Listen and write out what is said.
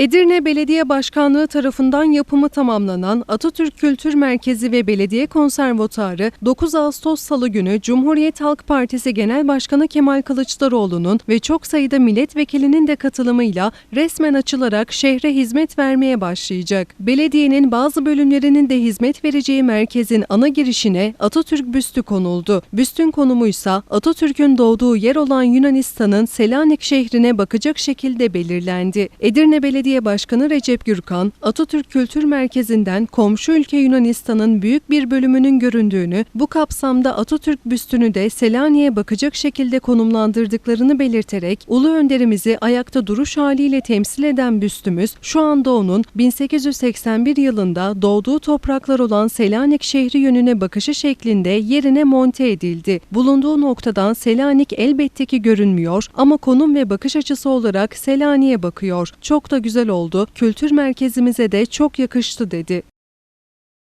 Edirne Belediye Başkanlığı tarafından yapımı tamamlanan Atatürk Kültür Merkezi ve Belediye Konservatuarı 9 Ağustos Salı günü Cumhuriyet Halk Partisi Genel Başkanı Kemal Kılıçdaroğlu'nun ve çok sayıda milletvekilinin de katılımıyla resmen açılarak şehre hizmet vermeye başlayacak. Belediyenin bazı bölümlerinin de hizmet vereceği merkezin ana girişine Atatürk büstü konuldu. Büstün konumuysa Atatürk'ün doğduğu yer olan Yunanistan'ın Selanik şehrine bakacak şekilde belirlendi. Edirne Belediye Başkanı Recep Gürkan, Atatürk Kültür Merkezi'nden komşu ülke Yunanistan'ın büyük bir bölümünün göründüğünü, bu kapsamda Atatürk büstünü de Selanik'e bakacak şekilde konumlandırdıklarını belirterek, Ulu Önderimizi ayakta duruş haliyle temsil eden büstümüz, şu anda onun 1881 yılında doğduğu topraklar olan Selanik şehri yönüne bakışı şeklinde yerine monte edildi. Bulunduğu noktadan Selanik elbette ki görünmüyor ama konum ve bakış açısı olarak Selanik'e bakıyor. Çok da güzel oldu. Kültür merkezimize de çok yakıştı dedi.